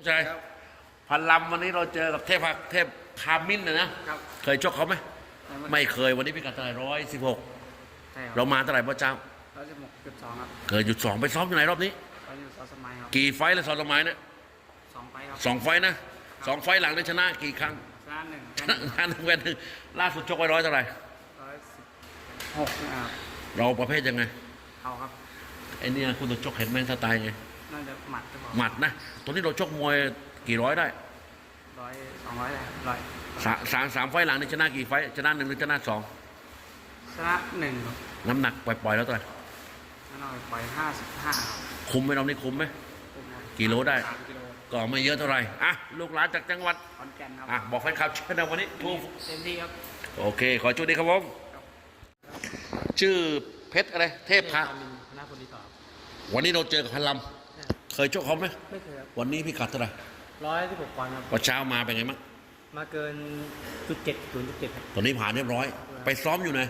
น้องชายครับ พันลำวันนี้เราเจอกับเทพเทพคามินนะนะครับ เคยชกเขาไหมไม่เคยวันนี้พิกัดเท่าไหร่ร้อยสิบหกใช่ครัเรามาเท่าไหร่พ่อเจ้า ร้อยสิบหกจุดสองครับเคยหยุดสองไปซ้อมอยู่ไหนรอบนี้ ร้อยยี่สิบสองสมัยครับกี่ไฟต์แล้วสอนสมัยนะสองไปครับสองไฟต์นะสองไฟต์หลังได้ชนะกี่ครั้งชนะหนึ่งชนะชนะหนึ่งเป็นหนึ่งล่าสุดชกไว้ร้อยเท่าไหร่ร้อยสิบหกนะครับเราประเภทยังไง เอาครับไอเนี่ยคุณต้องชกเห็นไหมสไตล์ไง น่าจะหมัดหรือเปล่าหมัดนะตอนนี้เราชกมวยกี่ร้อยได้ร้อยสองร้อยได้ครับร้อยสามสามสามไฟต์หลังได้ชนะกี่ไฟต์ชนะหนึ่งหรือชนะสองชนะหนึ่งครับน้ำหนักปล่อยๆแล้วเท่าไหร่แล้วเราไปห้าสิบห้าครับคุมไหมเรานี่คุมไหมคุมครับกิโลได้ สามกิโลก็ไม่เยอะเท่าไหร่อะลูกหลานจากจังหวัดขอนแก่นครับอะบอกแฟนคลับเชิญนะวันนี้ทูกเต็มที่ครับโอเค ขอจุดดีครับผมชื่อเพชรอะไรเทพพระมินคณะคนดีต่อวันนี้เราเจอกับพันลำ เคยชกเขาไหมไม่เคยครับวันนี้พี่กัดเท่าไหร่ร้อยสิบหกปอนด์ครับวันเช้ามาเป็นไงมั้งมาเกินจุดเจ็ดศูนย์จุดเจ็ดครับตอนนี้ผ่านเรียบร้อย ไปซ้อมอยู่ไหน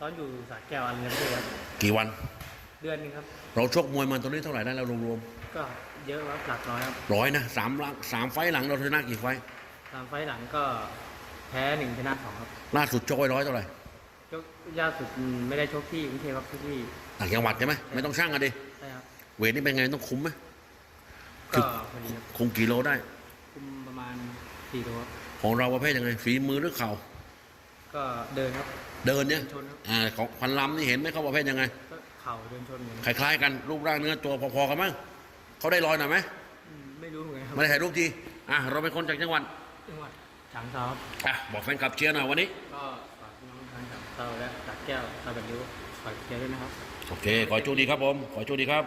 ตอนอยู่สระแก้วอันเงินด้วยครับกี่วัน เดือนหนึงครับ เราชกมวยมันตอนนี้เท่าไหร่ได้แล้วรวมก็เยอะครับหลักร้อยครับๆร้อยนะสามหลังสามไฟต์หลังเราชนะกี่ไฟต์ตามไฟล์หลังก็แพ้หนึ่งชนะสองครับล่าสุดชกไว้ร้อยเท่าไหร่ยกยากสุดไม่ได้ชกที่กรุงเทพครับชกที่ต่างจังหวัดใช่ไหมไม่ต้องช่างกันดิใช่ครับเวทนี่เป็นไงต้องคุมไหม ก็พอดีครับคุมกี่โลได้ คุมประมาณสี่ตัวครับของเราประเภทยังไงฝีมือหรือเข่า ก็เดินครับเดินเนี่ย ชนครับอ่าของพันลำนี่เห็นไหมเขาประเภทยังไง ก็เข่าเดินชนเหมือนคล้ายๆกันรูปร่างเนื้อตัวพอๆกันมั้งเขาได้ลอยหน่อยไหมอืมไม่รู้เหมือนกันครับไม่ได้ถ่ายรูปทีอะเราเป็นคนจากจังหวัดจังหวัดฉางเทราครับอะบอกแฟนคลับเชียร์หน่อยวันนี้ ก็ฝากพี่น้องทางฉางเทราและสระแก้วตาบันยุฝากเชียร์ด้วยนะครับ โอเค ขอโชคดีครับผม ขอโชคดีครับ